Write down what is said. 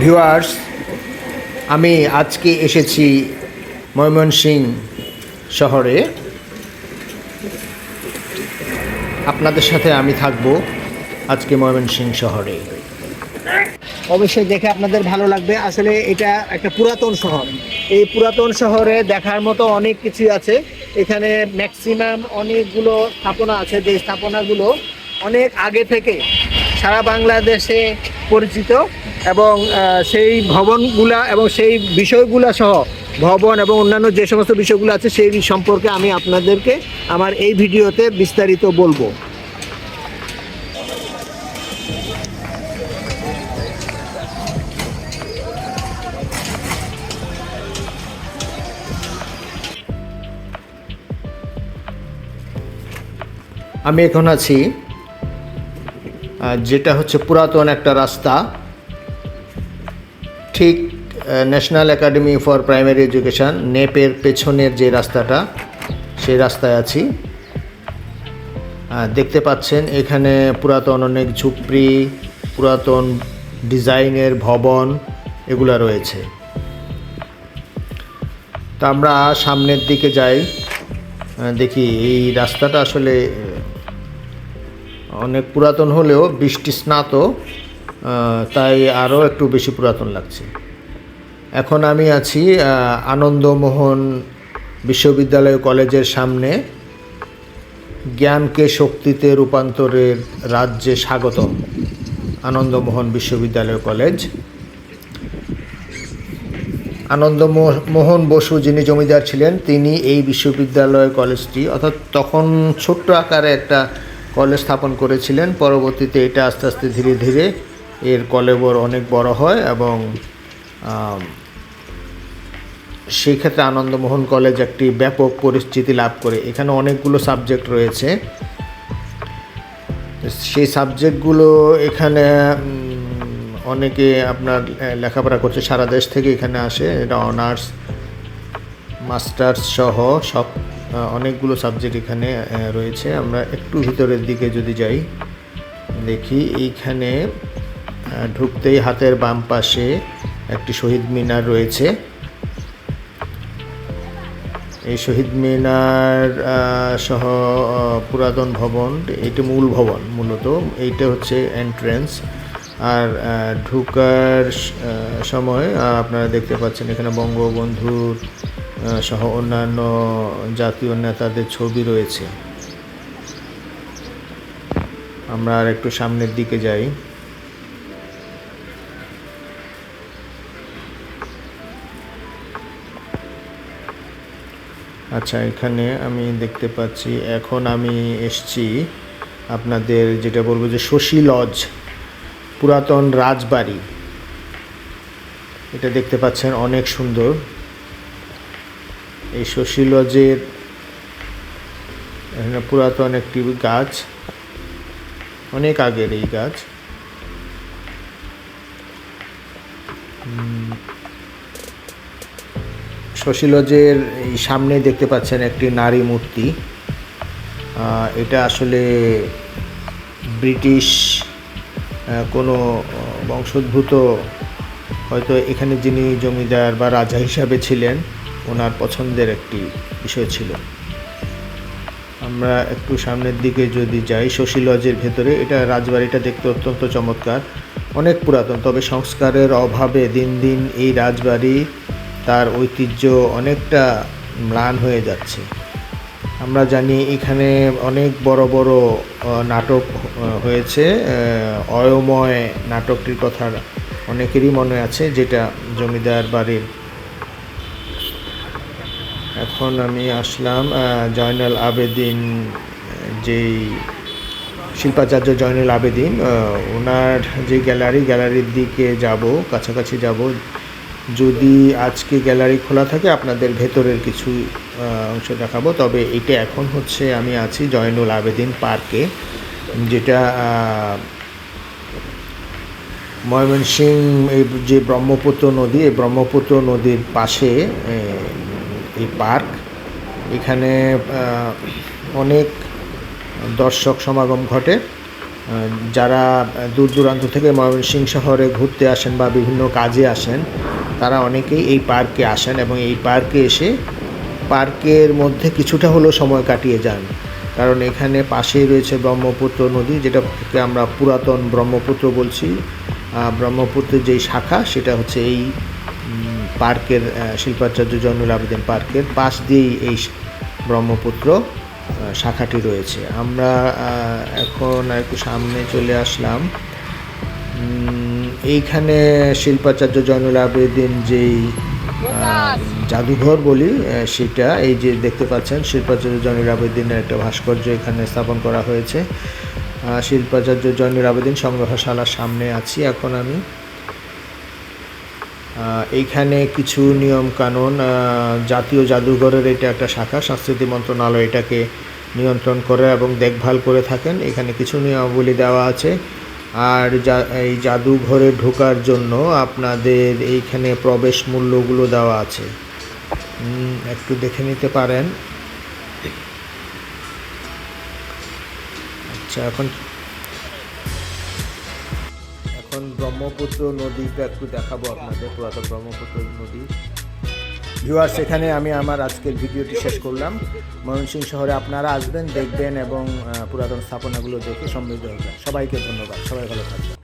Viewers আমি আজকে এসেছি ময়মনসিং শহরে। আপনাদের সাথে আমি থাকব আজকে ময়মনসিং শহরে। অবশ্যই দেখে আপনাদের ভালো লাগবে। আসলে এটা একটা পুরাতন শহর। এই পুরাতন শহরে দেখার মতো অনেক কিছু আছে। এখানে ম্যাক্সিমাম অনেকগুলো স্থাপনা আছে। যে স্থাপনাগুলো অনেক আগে থেকে সারা বাংলাদেশে পরিচিত। এবং সেই ভবনগুলা এবং সেই বিষয়গুলা সহ ভবন এবং অন্যান্য যে সমস্ত বিষয়গুলো আছে সেই সম্পর্কে আমি আপনাদেরকে আমার এই ভিডিওতে বিস্তারিত বলব। আমি এখন আছি যেটা হচ্ছে পুরাতন একটা রাস্তা। ঠিক national academy for primary education নেপের পেছনের যে রাস্তাটা, সেই রাস্তায় আছি। দেখতে পাচ্ছেন এখানে পুরাতন অনেক ঝুপড়ি, পুরাতন ডিজাইনের ভবন, এগুলা রয়েছে। তা আমরা সামনের দিকে যাই। দেখি এই রাস্তাটা আসলে অনেক পুরাতন হলেও বৃষ্টি স্নাত। তাই আরও একটু বেশি পুরাতন লাগছে। এখন আমি আছি আনন্দমোহন বিশ্ববিদ্যালয় কলেজের সামনে জ্ঞানকে শক্তিতে রূপান্তরের রাজ্যে স্বাগতম, আনন্দমোহন বিশ্ববিদ্যালয় কলেজ। আনন্দমোহন বসু যিনি জমিদার ছিলেন, তিনি এই বিশ্ববিদ্যালয় কলেজটি, অর্থাৎ তখন ছোট্ট আকারে একটা কলেজ স্থাপন করেছিলেন। পরবর্তীতে এটা আস্তে আস্তে ধীরে ধীরে এর কলেবর অনেক বড় হয় এবং সেই ক্ষেত্রে আনন্দমোহন কলেজ একটি ব্যাপক পরিস্থিতি লাভ করে। এখানে অনেকগুলো সাবজেক্ট রয়েছে। সেই সাবজেক্টগুলো এখানে অনেকে আপনার লেখাপড়া করছে। সারা দেশ থেকে এখানে আসে। এটা অনার্স, মাস্টার্স সহ সব অনেকগুলো সাবজেক্ট এখানে রয়েছে। আমরা একটু ভিতরের দিকে যদি যাই, দেখি। এইখানে ঢুকতেই হাতের বাম পাশে একটি শহীদ মিনার রয়েছে। এই শহীদ মিনার সহ পুরাতন ভবন, এটি মূল ভবন মূলত। এইটা হচ্ছে এন্ট্রেন্স আর ঢুকার সময় আপনারা দেখতে পাচ্ছেন এখানে বঙ্গবন্ধুর সহ অন্যান্য জাতীয় নেতাদের ছবি রয়েছে। আমরা আর একটু সামনের দিকে যাই। আচ্ছা এখানে আমি দেখতে পাচ্ছি, এখন আমি এসছি আপনাদের যেটা বলব যে শশী লজ, পুরাতন রাজবাড়ি। এটা দেখতে পাচ্ছেন, অনেক সুন্দর। এই শশী লজের এখানে পুরাতন একটি গাছ, অনেক আগের এই গাছ। শশীলজের এই সামনে দেখতে পাচ্ছেন একটি নারী মূর্তি। এটা আসলে ব্রিটিশ কোনো বংশোদ্ভূত, হয়তো এখানে যিনি জমিদার বা রাজা হিসাবে ছিলেন, ওনার পছন্দের একটি বিষয় ছিল। আমরা একটু সামনের দিকে যদি যাই শশী লজের ভেতরে, এটা রাজবাড়িটা দেখতে অত্যন্ত চমৎকার। অনেক পুরাতন, তবে সংস্কারের অভাবে দিন দিন এই রাজবাড়ি তার ঐতিহ্য অনেকটা ম্লান হয়ে যাচ্ছে। আমরা জানি এখানে অনেক বড় বড় নাটক হয়েছে। অয়ময় নাটকটির কথা অনেকেরই মনে আছে, যেটা জমিদার বাড়ির। এখন আমি আসলাম জয়নাল আবেদিন, যেই শিল্পাচার্য জয়নুল আবেদিন ওনার যে গ্যালারি, গ্যালারির দিকে যাব, কাছাকাছি যাব। যদি আজকে গ্যালারি খোলা থাকে, আপনাদের ভেতরের কিছু অংশ দেখাবো। তবে এটা এখন হচ্ছে আমি আছি জয়নুল আবেদিন পার্কে, যেটা ময়মনসিং এই যে ব্রহ্মপুত্র নদী, এই ব্রহ্মপুত্র নদীর পাশে এই পার্ক। এখানে অনেক দর্শক সমাগম ঘটে। যারা দূর দূরান্ত থেকে ময়মনসিংহ শহরে ঘুরতে আসেন বা বিভিন্ন কাজে আসেন, তারা অনেকেই এই পার্কে আসেন এবং এই পার্কে এসে পার্কের মধ্যে কিছুটা হলেও সময় কাটিয়ে যান। কারণ এখানে পাশেই রয়েছে ব্রহ্মপুত্র নদী, যেটাকে আমরা পুরাতন ব্রহ্মপুত্র বলছি। ব্রহ্মপুত্রের যেই শাখা, সেটা হচ্ছে এই পার্কের শিল্পাচার্য জয়নুল আবেদিন পার্কের পাশ দিয়েই এই ব্রহ্মপুত্র। শাখাটি রয়েছে। আমরা এখন একটু সামনে চলে আসলাম। এইখানে শিল্পাচার্য জয়নুল আবেদিন যেই জাদুঘর বলি সেটা, এই যে দেখতে পাচ্ছেন, শিল্পাচার্য জয়নুল আবেদিনের একটা ভাস্কর্য এখানে স্থাপন করা হয়েছে। শিল্পাচার্য জয়নুল আবেদিন সংগ্রহশালার সামনে আছি, এখন আমি। এইখানে কিছু নিয়ম কানুন জাতীয় জাদুঘরের এটা একটা শাখা, সংস্কৃতি মন্ত্রণালয় এটাকে নিয়ন্ত্রণ করে এবং দেখভাল করে থাকেন। এখানে কিছু নিয়মাবলী দেওয়া আছে। আর এই জাদুঘরে ঢোকার জন্য আপনাদের এইখানে প্রবেশ মূল্যগুলো দেওয়া আছে। একটু দেখে নিতে পারেন। আচ্ছা এখন ব্রহ্মপুত্র নদীটা একটু দেখাবো আপনাদের, পুরাতন ব্রহ্মপুত্র নদী। ভিউয়ার্স সেখানে আমি আমার আজকের ভিডিওটি শেষ করলাম। ময়মনসিংহ শহরে আপনারা আসবেন, দেখবেন এবং পুরাতন স্থাপনাগুলো দেখে সমৃদ্ধ হবেন সবাইকে ধন্যবাদ। সবাই ভালো থাকবেন।